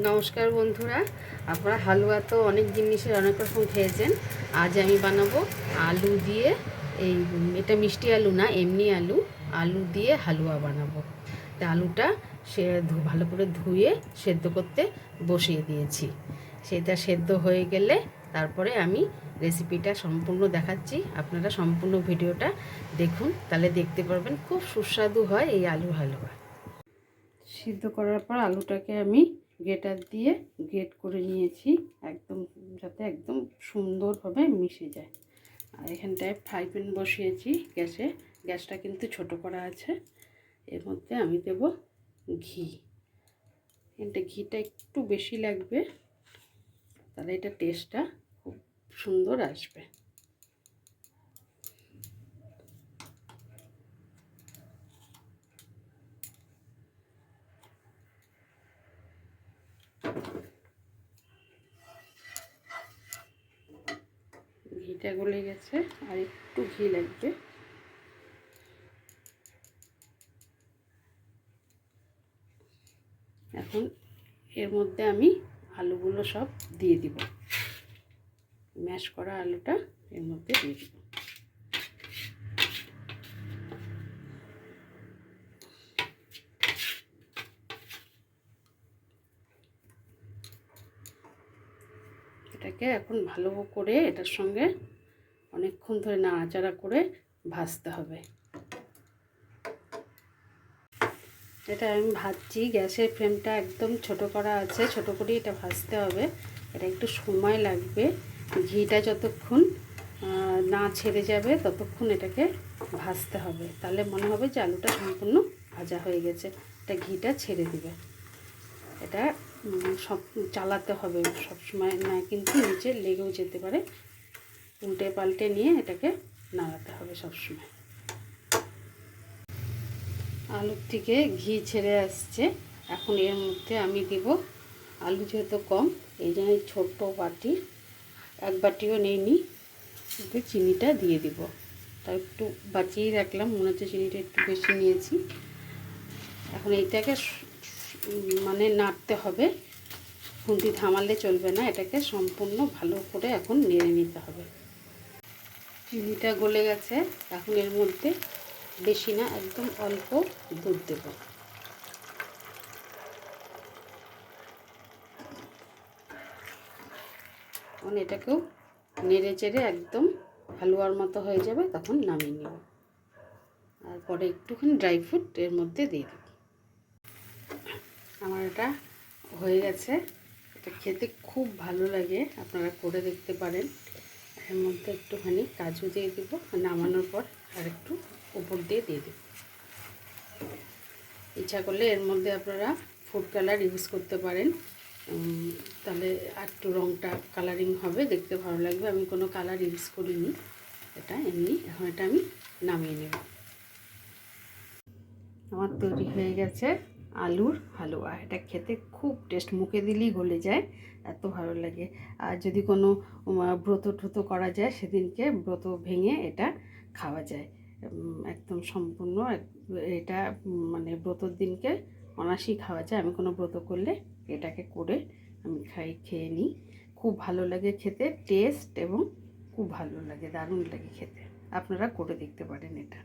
নমস্কার বন্ধুরা, আপনারা হালুয়া তো অনেক জিনিসের অনেক রকম খেয়েছেন। আজ আমি বানাবো আলু দিয়ে এই, এটা মিষ্টি আলু না, এমনি আলু। আলু দিয়ে হালুয়া বানাবো। তা আলুটা সে ভালো করে ধুয়ে সেদ্ধ করতে বসিয়ে দিয়েছি। সেটা সেদ্ধ হয়ে গেলে তারপরে আমি রেসিপিটা সম্পূর্ণ দেখাচ্ছি। আপনারা সম্পূর্ণ ভিডিওটা দেখুন, তাহলে দেখতে পারবেন খুব সুস্বাদু হয় এই আলু হালুয়া। সিদ্ধ করার পর আলুটাকে আমি গ্রেটার দিয়ে গ্রেট করে নিয়েছি, একদম, যাতে একদম সুন্দরভাবে মিশে যায়। আর এখানটায় ফ্রাই প্যান বসিয়েছি গ্যাসে, গ্যাসটা কিন্তু ছোট করা আছে। এর মধ্যে আমি দেব ঘি। এখানটা ঘিটা একটু বেশি লাগবে, তাহলে এটা টেস্টটা খুব সুন্দর আসবে। ঘিটা গলে গেছে আর একটু ঘি লাগবে। এখন এর মধ্যে আমি আলুগুলো সব দিয়ে দিব। ম্যাশ করা আলুটা এর মধ্যে দিয়ে দিব। এটাকে এখন ভালো করে এটার সঙ্গে অনেকক্ষণ ধরে নাড়াচাড়া করে ভাজতে হবে। এটা আমি ভাজছি, গ্যাসের ফ্লেমটা একদম ছোট করা আছে, ছোট করে এটা ভাজতে হবে। এটা একটু সময় লাগবে, ঘিটা যতক্ষণ না ছেড়ে যাবে ততক্ষণ এটাকে ভাজতে হবে। তাহলে মনে হবে যে আলুটা সম্পূর্ণ ভাজা হয়ে গেছে, এটা ঘিটা ছেড়ে দিবে। এটা সব, চালাতে হবে সবসময়, না কিন্তু নিচে লেগেও যেতে পারে। উল্টে পাল্টে নিয়ে এটাকে নাড়াতে হবে সব সময় আলুর থেকে ঘি ছেড়ে আসছে। এখন এর মধ্যে আমি দিব আলু যেহেতু কম, এই জন্য ছোট্ট বাটি এক বাটিও নিইনি চিনিটা দিয়ে দিব। তাই একটু বাঁচিয়ে রাখলাম, মনে হচ্ছে চিনিটা একটু বেশি নিয়েছি। এখন এইটাকে মানে নাড়তে হবে। খুন্তি থামালে চলবে না, এটাকে সম্পূর্ণ ভালো করে এখন নেড়ে নিতে হবে। চিনিটা গলে গেছে, এখন এর মধ্যে বেশি না, একদম অল্প দুধ দেব। এখন এটাকেও নেড়ে চেড়ে একদম হালুয়ার মতো হয়ে যাবে, তখন নামিয়ে নেব। আর পরে একটুখানি ড্রাই ফ্রুট এর মধ্যে দিয়ে দেব। আমার এটা হয়ে গেছে। এটা খেতে খুব ভালো লাগে, আপনারা করে দেখতে পারেন। এর মধ্যে একটুখানি কাজু দিয়ে দেবো, নামানোর পর আর একটু উপর দিয়ে দিয়ে দেবো। ইচ্ছা করলে এর মধ্যে আপনারা ফুড কালার ইউজ করতে পারেন। তাহলে আর একটু রঙটা কালারিং হবে, দেখতে ভালো লাগবে। আমি কোনো কালার ইউজ করিনি, এটা এমনি এখন এটা আমি নামিয়ে নেব। আমার তৈরি হয়ে গেছে। আলুর হালুয়া। এটা খেতে খুব টেস্ট মুখে দিলেই গলে যায়, এত ভালো লাগে। আর যদি কোনো ব্রত ট্রত করা যায়, সেদিনকে ব্রত ভেঙে এটা খাওয়া যায়। একদম সম্পূর্ণ এটা মানে ব্রতর দিনকে অনাসি খাওয়া যায়। আমি কোনো ব্রত করলে এটাকে করে আমি খাই, খেয়ে নিই। খুব ভালো লাগে খেতে টেস্ট এবং খুব ভালো লাগে, দারুণ লাগে খেতে। আপনারা করে দেখতে পারেন এটা।